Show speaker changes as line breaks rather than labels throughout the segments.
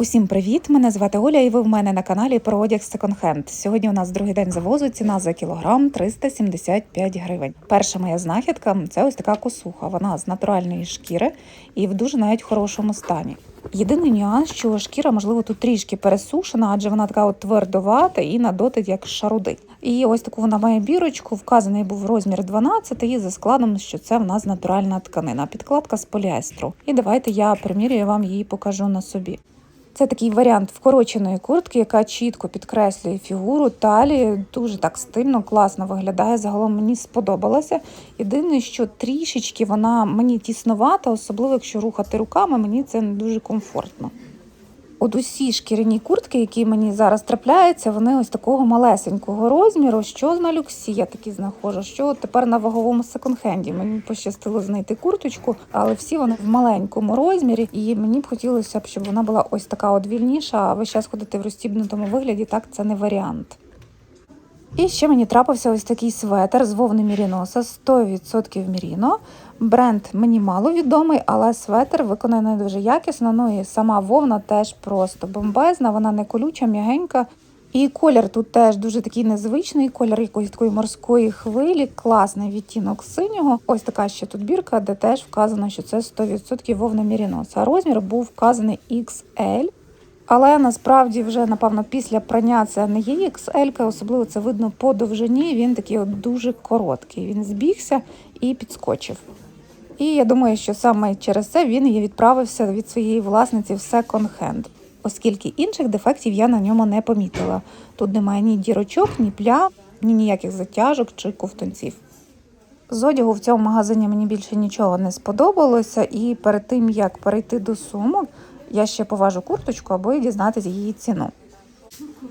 Усім привіт! Мене звати Оля, і ви в мене на каналі про одяг секонд-хенд. Сьогодні у нас другий день завозу. Ціна за кілограм 375 гривень. Перша моя знахідка це ось така косуха. Вона з натуральної шкіри і в дуже навіть хорошому стані. Єдиний нюанс, що шкіра, можливо, тут трішки пересушена, адже вона така от твердовата і на дотик як шаруди. І ось таку вона має бірочку. Вказаний був розмір 12 і за складом, що це в нас натуральна тканина, підкладка з поліестру. І давайте я примірюю вам її покажу на собі. Це такий варіант вкороченої куртки, яка чітко підкреслює фігуру, талії, дуже так стильно, класно виглядає. Загалом мені сподобалося. Єдине, що трішечки вона мені тісновата, особливо якщо рухати руками, мені це не дуже комфортно. От усі шкіряні куртки, які мені зараз трапляються, вони ось такого малесенького розміру. Що на люксі я такі знаходжу, що тепер на ваговому секонд-хенді. Мені пощастило знайти курточку, але всі вони в маленькому розмірі, і мені б хотілося б, щоб вона була ось така от вільніша. А весь час ходити в розстібнутому вигляді, так це не варіант. І ще мені трапився ось такий светр з вовни Міріноса, 100% Міріно. Бренд мені мало відомий, але светр виконаний дуже якісно. Ну і сама вовна теж просто бомбезна, вона не колюча, м'ягенька. І колір тут теж дуже такий незвичний, колір якоїсь такої морської хвилі, класний відтінок синього. Ось така ще тут бірка, де теж вказано, що це 100% вовна Міріноса. Розмір був вказаний XL. Але насправді вже, напевно, після прання це не є XL, особливо це видно по довжині. Він такий от дуже короткий. Він збігся і підскочив. І я думаю, що саме через це він і відправився від своєї власниці в секонд-хенд, оскільки інших дефектів я на ньому не помітила. Тут немає ні дірочок, ні плям, ні ніяких затяжок чи ковтунців. З одягу в цьому магазині мені більше нічого не сподобалося, і перед тим як перейти до сумок, я ще поважу курточку, аби дізнатися її ціну.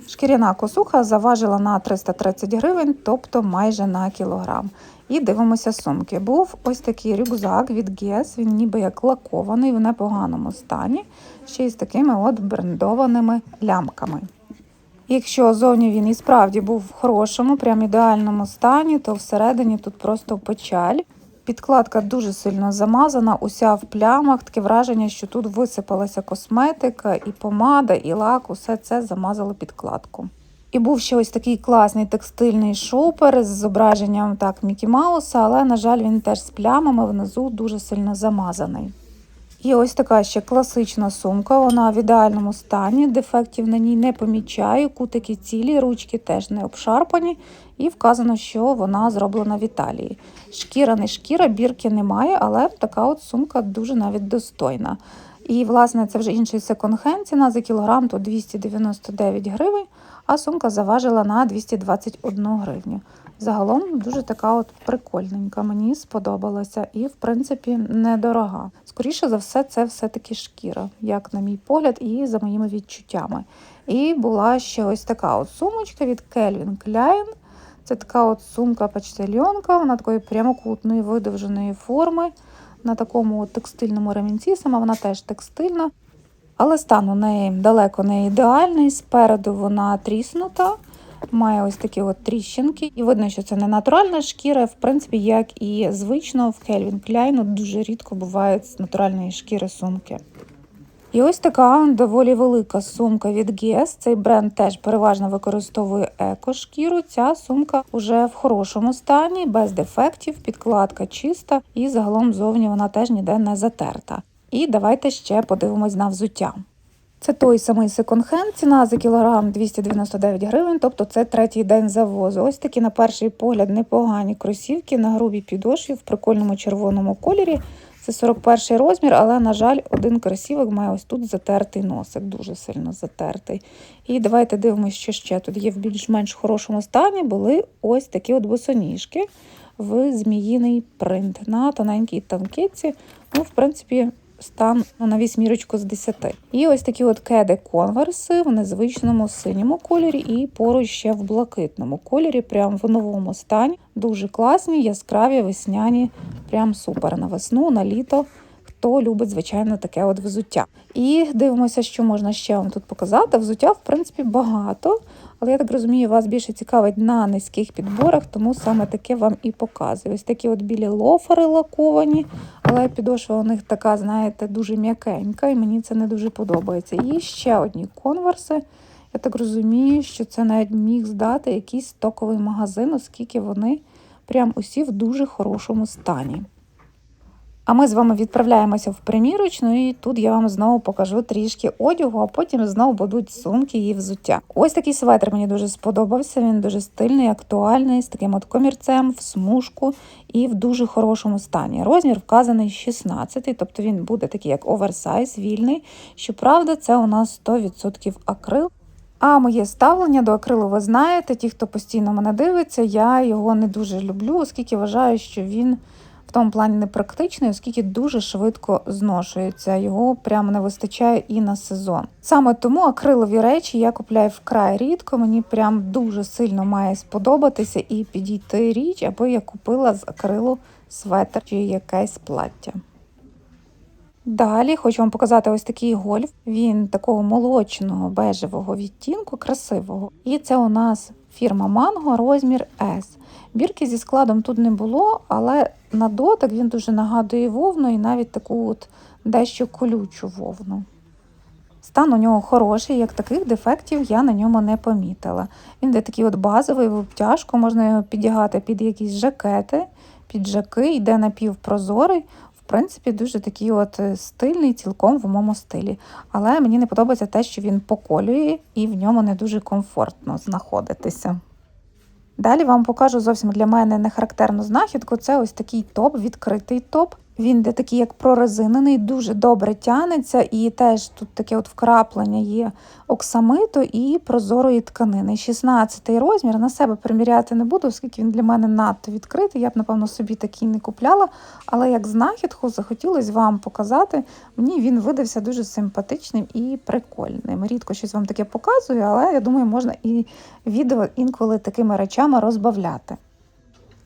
Шкіряна косуха заважила на 330 гривень, тобто майже на кілограм. І дивимося сумки. Був ось такий рюкзак від Guess, він ніби як лакований в непоганому стані, ще й з такими от брендованими лямками. Якщо зовні він і справді був в хорошому, прям ідеальному стані, то всередині тут просто печаль. Підкладка дуже сильно замазана, уся в плямах. Таке враження, що тут висипалася косметика, і помада, і лак, усе це замазало підкладку. І був ще ось такий класний текстильний шопер з зображенням так Мікі Мауса, але, на жаль, він теж з плямами внизу дуже сильно замазаний. І ось така ще класична сумка, вона в ідеальному стані, дефектів на ній не помічаю, кутики цілі, ручки теж не обшарпані, і вказано, що вона зроблена в Італії. Шкіра не шкіра, бірки немає, але така от сумка дуже навіть достойна. І, власне, це вже інший секонд-хенд, ціна за кілограм то 299 гривень, а сумка заважила на 221 гривню. Загалом дуже така от прикольненька, мені сподобалася і, в принципі, недорога. Скоріше за все, це все-таки шкіра, як на мій погляд, і за моїми відчуттями. І була ще ось така от сумочка від Calvin Klein. Це така от сумка почтальонка, вона такої прямокутної видовженої форми. На такому текстильному ремінці, сама вона теж текстильна. Але стан у неї далеко не ідеальний. Спереду вона тріснута, має ось такі от тріщинки. І видно, що це не натуральна шкіра, в принципі, як і звично в Calvin Klein дуже рідко бувають з натуральної шкіри сумки. І ось така доволі велика сумка від Guess. Цей бренд теж переважно використовує еко-шкіру. Ця сумка вже в хорошому стані, без дефектів, підкладка чиста, і загалом зовні вона теж ніде не затерта. І давайте ще подивимось на взуття. Це той самий секонд-хенд, ціна за кілограм 299 гривень, тобто це третій день завозу. Ось такі, на перший погляд, непогані кросівки на грубій підошві в прикольному червоному кольорі. Це 41 розмір, але, на жаль, один кросівок має ось тут затертий носик, дуже сильно затертий. І давайте дивимося, що ще тут є в більш-менш хорошому стані. Були ось такі от босоніжки в зміїний принт на тоненькій танкетці. Ну, в принципі, стан ну, на вісьмірочку з 10. І ось такі от кеди конверси в незвичному синьому кольорі, і поруч ще в блакитному кольорі, прям в новому стані. Дуже класні, яскраві, весняні, прям супер на весну, на літо. Хто любить, звичайно, таке от взуття. І дивимося, що можна ще вам тут показати. Взуття, в принципі, багато, Але я так розумію, вас більше цікавить на низьких підборах, тому саме таке вам і показую. Ось такі от білі лофери лаковані, але підошва у них така, знаєте, дуже м'якенька, і мені це не дуже подобається. І ще одні конверси. Я так розумію, що це навіть міг здати якийсь стоковий магазин, оскільки вони прям усі в дуже хорошому стані. А ми з вами відправляємося в примірочну, і тут я вам знову покажу трішки одягу, а потім знову будуть сумки і взуття. Ось такий светр мені дуже сподобався. Він дуже стильний, актуальний, з таким от комірцем в смужку і в дуже хорошому стані. Розмір вказаний 16, тобто він буде такий як оверсайз, вільний. Щоправда, це у нас 100% акрил. А моє ставлення до акрилу ви знаєте, ті, хто постійно мене дивиться, я його не дуже люблю, оскільки вважаю, що він в тому плані непрактичний, оскільки дуже швидко зношується. Його прямо не вистачає і на сезон. Саме тому акрилові речі я купляю вкрай рідко. Мені прям дуже сильно має сподобатися і підійти річ, аби я купила з акрилу светр чи якесь плаття. Далі хочу вам показати ось такий гольф. Він такого молочного бежевого відтінку, красивого. І це у нас фірма Mango, розмір S. Бірки зі складом тут не було, але на дотик він дуже нагадує вовну і навіть таку от дещо колючу вовну. Стан у нього хороший, як таких дефектів я на ньому не помітила. Він де такий от базовий в обтяжку, можна його підігати під якісь жакети, піджаки, йде напівпрозорий. Принципі, дуже такий от стильний, цілком в моєму стилі. Але мені не подобається те, що він поколює і в ньому не дуже комфортно знаходитися. Далі вам покажу зовсім для мене не характерну знахідку. Це ось такий топ, відкритий топ. Він де такий як прорезинений, дуже добре тянеться, і теж тут таке от вкраплення є оксамиту і прозорої тканини. 16 розмір на себе приміряти не буду, оскільки він для мене надто відкритий. Я б, напевно, собі такий не купляла. Але як знахідку захотілося вам показати. Мені він видався дуже симпатичним і прикольним. Рідко щось вам таке показую, але я думаю, можна і відео інколи такими речами розбавляти.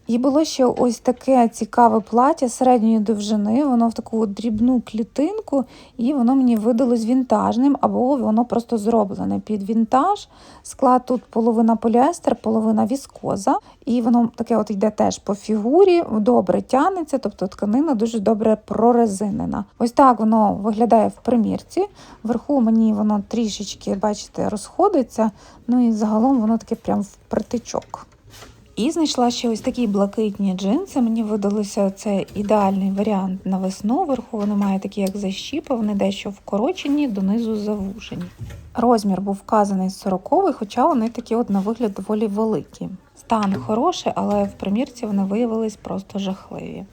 І було ще ось таке цікаве плаття середньої довжини, воно в таку дрібну клітинку, і воно мені видалось вінтажним, або воно просто зроблене під вінтаж. Склад тут половина поліестер, половина віскоза, і воно таке от йде теж по фігурі, добре тянеться, тобто тканина дуже добре прорезинена. Ось так воно виглядає в примірці. Вверху мені воно трішечки, бачите, розходиться, ну і загалом воно таке прям в притичок. І знайшла ще ось такі блакитні джинси. Мені видалося це ідеальний варіант на весну. Вверху вони мають такі, як защіпи, вони дещо вкорочені, донизу завушені. Розмір був вказаний 40 хоча вони такі от на вигляд доволі великі. Стан хороший, але в примірці вони виявились просто жахливі.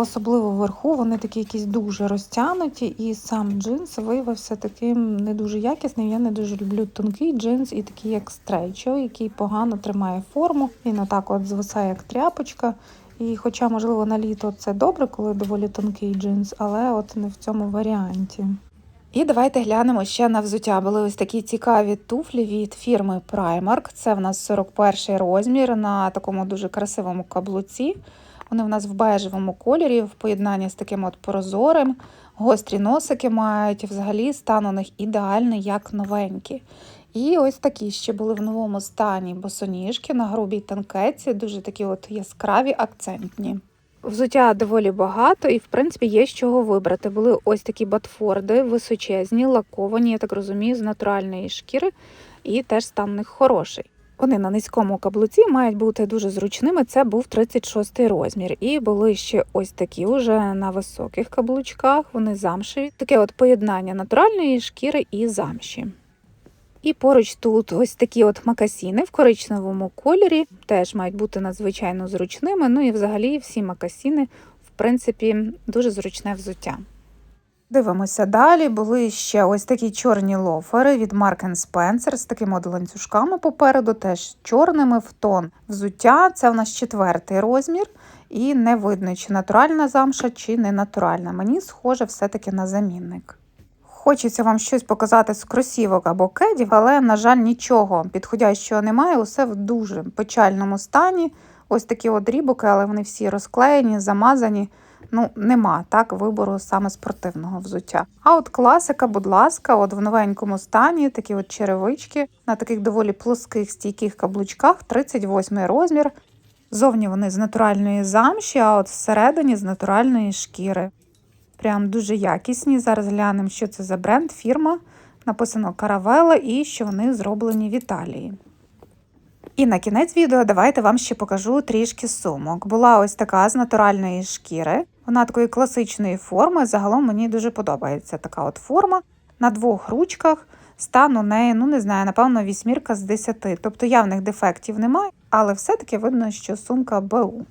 Особливо вверху вони такі якісь дуже розтягнуті, і сам джинс виявився таким не дуже якісним. Я не дуже люблю тонкий джинс і такий як стрейчо, який погано тримає форму. Він отак от звисає як тряпочка. І хоча, можливо, на літо це добре, коли доволі тонкий джинс, але от не в цьому варіанті. І давайте глянемо ще на взуття. Були ось такі цікаві туфлі від фірми Primark. Це в нас 41 розмір на такому дуже красивому каблуці. Вони в нас в бежевому кольорі, в поєднанні з таким от прозорим, гострі носики мають, взагалі стан у них ідеальний, як новенькі. І ось такі ще були в новому стані босоніжки на грубій танкеці, дуже такі от яскраві, акцентні. Взуття доволі багато, і, в принципі, є з чого вибрати. Були ось такі батфорди, височезні, лаковані, я так розумію, з натуральної шкіри, і теж стан них хороший. Вони на низькому каблуці мають бути дуже зручними. Це був 36 розмір. І були ще ось такі уже на високих каблучках. Вони замшеві. Таке от поєднання натуральної шкіри і замші. І поруч тут ось такі от макасіни в коричневому кольорі, теж мають бути надзвичайно зручними. Ну і взагалі всі макасіни, в принципі, дуже зручне взуття. Дивимося далі. Були ще ось такі чорні лофери від Mark Spencer з такими от ланцюжками попереду, теж чорними в тон. Взуття це в нас четвертий розмір, і не видно, чи натуральна замша, чи не натуральна. Мені схоже все-таки на замінник. Хочеться вам щось показати з кросівок або кедів, але, на жаль, нічого підходящого немає. Усе в дуже печальному стані. Ось такі от але вони всі розклеєні, замазані. Ну, нема так вибору саме спортивного взуття. А от класика, будь ласка, от в новенькому стані такі от черевички на таких доволі плоских стійких каблучках, 38 розмір. Зовні вони з натуральної замші, а от всередині з натуральної шкіри. Прям дуже якісні. Зараз глянемо, що це за бренд, фірма. Написано Каравела і що вони зроблені в Італії. І на кінець відео давайте вам ще покажу трішки сумок. Була ось така з натуральної шкіри. Вона такої класичної форми. Загалом мені дуже подобається така от форма на двох ручках. Стан у неї, ну не знаю, напевно, вісьмірка з 10. Тобто явних дефектів немає, але все-таки видно, що сумка БУ.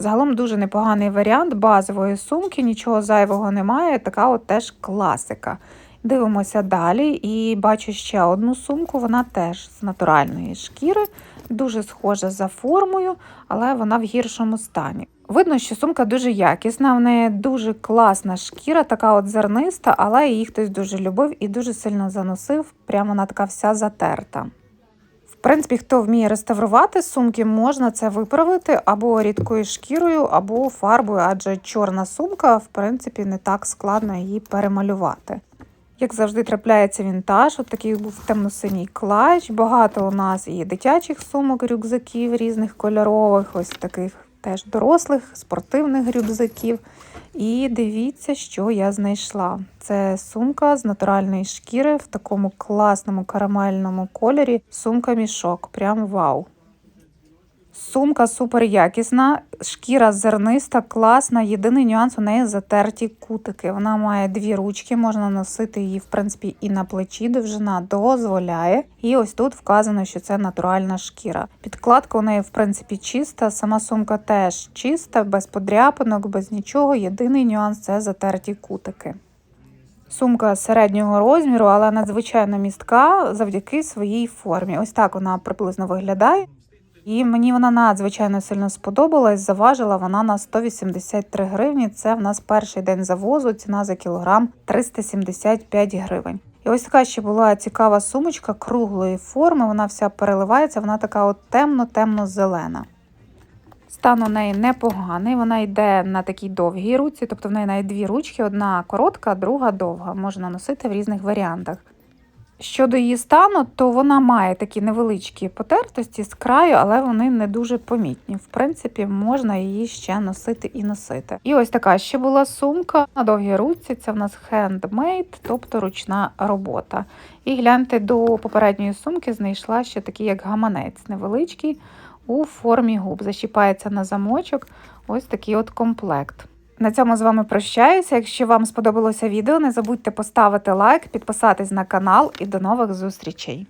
Загалом дуже непоганий варіант базової сумки, нічого зайвого немає. Така от теж класика. Дивимося далі і бачу ще одну сумку, вона теж з натуральної шкіри, дуже схожа за формою, але вона в гіршому стані. Видно, що сумка дуже якісна, в неї дуже класна шкіра, така от зерниста, але її хтось дуже любив і дуже сильно заносив. Прямо вона така вся затерта. Принципі, хто вміє реставрувати сумки, можна це виправити або рідкою шкірою, або фарбою, адже чорна сумка, в принципі, не так складно її перемалювати. Як завжди, трапляється вінтаж, от такий був темно-синій клач. Багато у нас і дитячих сумок, рюкзаків різних кольорових, ось таких теж дорослих, спортивних рюкзаків. І дивіться, що я знайшла. Це сумка з натуральної шкіри в такому класному карамельному кольорі. Сумка-мішок. Прям вау. Сумка супер якісна, шкіра зерниста, класна. Єдиний нюанс у неї затерті кутики. Вона має дві ручки, можна носити її, в принципі, і на плечі. Довжина дозволяє. І ось тут вказано, що це натуральна шкіра. Підкладка у неї, в принципі, чиста. Сама сумка теж чиста, без подряпинок, без нічого. Єдиний нюанс це затерті кутики. Сумка середнього розміру, але надзвичайно містка завдяки своїй формі. Ось так вона приблизно виглядає. І мені вона надзвичайно сильно сподобалась. Заважила вона на 183 гривні. Це в нас перший день завозу. Ціна за кілограм 375 гривень. І ось така ще була цікава сумочка круглої форми. Вона вся переливається, вона така от темно-темно-зелена. Стан у неї непоганий, вона йде на такій довгій руці, тобто в неї навіть дві ручки, одна коротка, друга довга. Можна носити в різних варіантах. Щодо її стану, то вона має такі невеличкі потертості з краю, але вони не дуже помітні. В принципі, можна її ще носити і носити. І ось така ще була сумка на довгій руці. Це в нас handmade, тобто ручна робота. І гляньте до попередньої сумки, знайшла ще такий як гаманець невеличкий у формі губ. Защіпається на замочок. Ось такий от комплект. На цьому з вами прощаюся. Якщо вам сподобалося відео, не забудьте поставити лайк, підписатись на канал і до нових зустрічей.